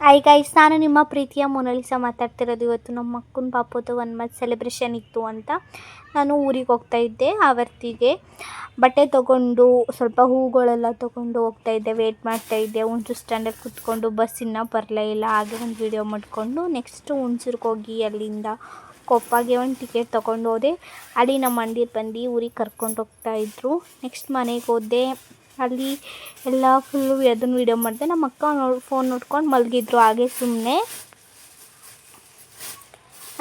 Hi guys ನಾನು ನಿಮ್ಮ ಪ್ರೀತಿಯ ಮೊನಾಲಿಸಾ ಮಾತಾಡ್ತಿರೋದು ಇವತ್ತು ನಮ್ಮ ಅಕ್ಕನ ಪಾಪದ್ದು ಒನ್ ಮಂತ್ ಸೆಲೆಬ್ರೇಷನ್ ಇತ್ತು ಅಂತ. ನಾನು ಊರಿಗೆ ಹೋಗ್ತಾ ಇದ್ದೆ ಆವರ್ತಿಗೆ ಬಟ್ಟೆ ತೊಗೊಂಡು, ಸ್ವಲ್ಪ ಹೂಗಳೆಲ್ಲ ತೊಗೊಂಡು ಹೋಗ್ತಾ ಇದ್ದೆ ವೇಟ್ ಮಾಡ್ತಾ ಇದ್ದೆ. ಹುಣಸೂರು ಸ್ಟ್ಯಾಂಡಲ್ಲಿ ಕುತ್ಕೊಂಡು ಬಸ್ ಇನ್ನೂ ಬರಲೇ ಇಲ್ಲ, ಹಾಗೆ ಒಂದು ವೀಡಿಯೋ ಮಾಡಿಕೊಂಡು ನೆಕ್ಸ್ಟು ಹುಣ್ಸೂರಿಗೆ ಹೋಗಿ ಅಲ್ಲಿಂದ ಕೊಪ್ಪಗೆ ಒಂದು ಟಿಕೆಟ್ ತೊಗೊಂಡು ಹೋದೆ ಅಲ್ಲಿ ನಮ್ಮ ಮಂದಿರ್ ಬಂದು ಊರಿಗೆ ಕರ್ಕೊಂಡು ಹೋಗ್ತಾಯಿದ್ರು ನೆಕ್ಸ್ಟ್ ಮನೆಗೆ ಹೋದೆ. ಅಲ್ಲಿ ಎಲ್ಲ ಫುಲ್ಲು ಅದನ್ನು ವೀಡಿಯೋ ಮಾಡಿದೆ. ನಮ್ಮ ಅಕ್ಕ ನೋಡಿ ಫೋನ್ ನೋಡ್ಕೊಂಡು ಮಲಗಿದ್ರು ಹಾಗೆ ಸುಮ್ಮನೆ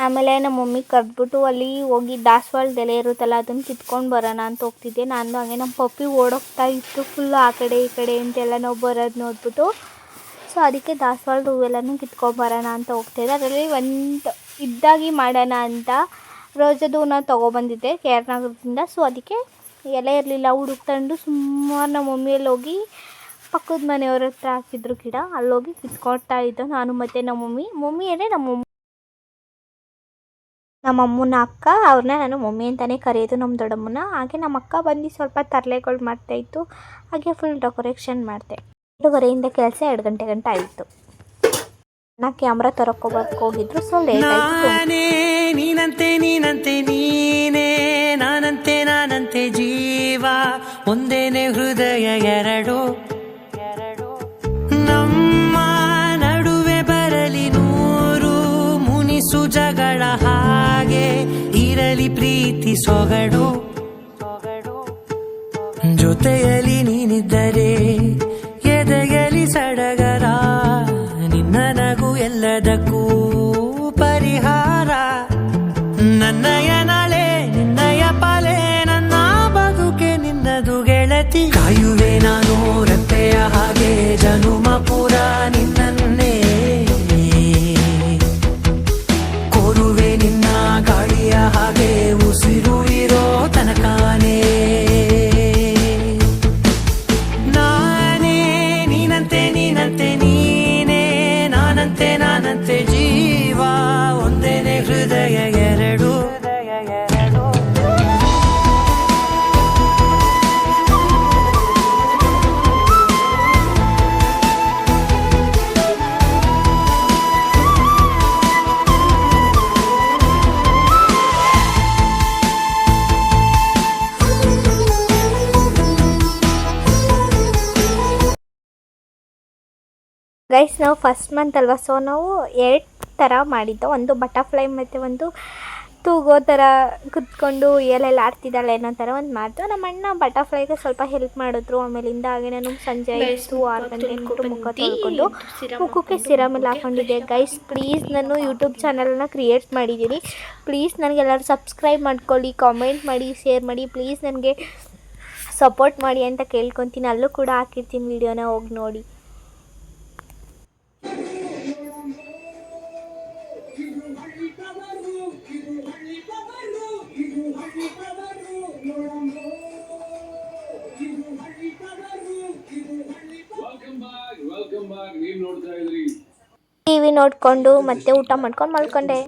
ಆಮೇಲೆ ನಮ್ಮ ಮಮ್ಮಿ ಕರೆದ್ಬಿಟ್ಟು ಅಲ್ಲಿ ಹೋಗಿ ದಾಸವಾಳದ ಎಲೆ ಇರುತ್ತಲ್ಲ ಅದನ್ನು ಕಿತ್ಕೊಂಡು ಬರೋಣ ಅಂತ ಹೋಗ್ತಿದ್ದೆ. ನಾನು ಹಾಗೆ ನಮ್ಮ ಪಪ್ಪಿ ಓಡೋಗ್ತಾ ಇತ್ತು ಫುಲ್ಲು ಆ ಕಡೆ ಈ ಕಡೆ ಅಂತೆಲ್ಲ ನಾವು ಬರೋದು ನೋಡ್ಬಿಟ್ಟು. ಸೊ ಅದಕ್ಕೆ ದಾಸವಾಳದ ಹೂವೆಲ್ಲನೂ ಕಿತ್ಕೊಂಬರೋಣ ಅಂತ ಹೋಗ್ತಾಯಿದ್ದೆ ಅದರಲ್ಲಿ ಒಂದು ಇದ್ದಾಗಿ ಮಾಡೋಣ ಅಂತ ರೋಜದ ಹೂನ ತೊಗೊಬಂದಿದ್ದೆ, ಕೆ ಆರ್ ನಗರದಿಂದ. ಸೊ ಅದಕ್ಕೆ ಎಲೆ ಇರಲಿಲ್ಲ ಹುಡುಕ್ತಂಡು ಸುಮಾರು ನಮ್ಮ ಮಮ್ಮಿಯಲ್ಲಿ ಹೋಗಿ ಪಕ್ಕದ ಮನೆಯವ್ರ ಹತ್ರ ಹಾಕಿದ್ರು ಗಿಡ. ಅಲ್ಲೋಗಿ ಕಿತ್ಕೊಳ್ತಾ ಇದ್ದೋ ನಾನು ಮತ್ತು ನಮ್ಮ ಮಮ್ಮಿ. ಮಮ್ಮಿ ಅಂದರೆ ನಮ್ಮ ನಮ್ಮ ಅಮ್ಮನ ಅಕ್ಕ ಅವ್ರನ್ನ ನಾನು ಮಮ್ಮಿ ಅಂತಲೇ ಕರೆಯೋದು ನಮ್ಮ ದೊಡ್ಡಮ್ಮನ. ಹಾಗೆ ನಮ್ಮ ಅಕ್ಕ ಬಂದು ಸ್ವಲ್ಪ ತರಲೆಗಳು ಮಾಡ್ತಾಯಿತ್ತು ಹಾಗೆ ಫುಲ್ ಡೆಕೋರೇಷನ್ ಮಾಡಿದೆ. ಎರಡೂವರೆಯಿಂದ ಕೆಲಸ ಎರಡು ಗಂಟೆ ಗಂಟೆ ಆಯಿತು. ನಾ ಕ್ಯಾಮ್ರಾ ತರಕೋಬರ್ಕ್ ಹೋಗಿದ್ರು ಸೊ ಲೇಟ್ ಆಯಿತು. ಒಂದೇನೆ ಹೃದಯ ಎರಡು. ನಮ್ಮ ನಡುವೆ ಬರಲಿ ನೂರು, ಮುನಿಸು ಜಗಳ ಹಾಗೆ, ಇರಲಿ ಪ್ರೀತಿ ಸೊಗಡು. ಜೊತೆಯಲ್ಲಿ ನೀನಿದ್ದರೆ, ಎದೆಯಲ್ಲಿ ಸಡಗರ, ನಿನ್ನ ನಗು ಎಲ್ಲದಕ್ಕೂ ಪರಿಹಾರ. ನಿನ್ನಯ ಗೈಸ್ ನಾವು ಫಸ್ಟ್ ಮಂತ್ ಅಲ್ವಾ? ಸೊ ನಾವು ಎರಡು ಥರ ಮಾಡಿದ್ದು. ಒಂದು ಬಟರ್ಫ್ಲೈ ಮತ್ತು ಒಂದು ತೂಗೋ ಥರ ಕುತ್ಕೊಂಡು ಎಲ್ಲೆಲ್ಲ ಆಡ್ತಿದ್ದಾಳೆ ಅನ್ನೋ ಥರ ಒಂದು ಮಾಡ್ತು ನಮ್ಮ ಅಣ್ಣ ಬಟರ್ಫ್ಲೈಗೆ ಸ್ವಲ್ಪ ಹೆಲ್ಪ್ ಮಾಡಿದ್ರು. ಆಮೇಲಿಂದ ಹಾಗೆ ನಾನು ಸಂಜೆ ಆಯಿತು. ಆರು ಗಂಟೆ ಮುಖ ತೊಳ್ಕೊಂಡು ಮುಖಕ್ಕೆ ಸಿರಮ್ ಎಲ್ಲ ಹಾಕೊಂಡಿದ್ದೆ. ಗೈಸ್ ಪ್ಲೀಸ್ ನಾನು ಯೂಟ್ಯೂಬ್ ಚಾನಲನ್ನು ಕ್ರಿಯೇಟ್ ಮಾಡಿದ್ದೀನಿ. ಪ್ಲೀಸ್ ನನಗೆಲ್ಲರೂ ಸಬ್ಸ್ಕ್ರೈಬ್ ಮಾಡ್ಕೊಳ್ಳಿ ಕಾಮೆಂಟ್ ಮಾಡಿ ಶೇರ್ ಮಾಡಿ. ಪ್ಲೀಸ್ ನನಗೆ ಸಪೋರ್ಟ್ ಮಾಡಿ ಅಂತ ಕೇಳ್ಕೊತೀನಿ. ಅಲ್ಲೂ ಕೂಡ ಹಾಕಿರ್ತೀನಿ ವಿಡಿಯೋನ ಹೋಗಿ ನೋಡಿ. ಬ್ಯಾಕ್ ವೆಲ್ಕಮ್ ನೋಡ್ತಾ ಇದ್ರಿ. ಟಿ ವಿ ನೋಡಿಕೊಂಡು ಮತ್ತೆ ಊಟ ಮಾಡ್ಕೊಂಡು ಮಲ್ಕೊಂಡೆ.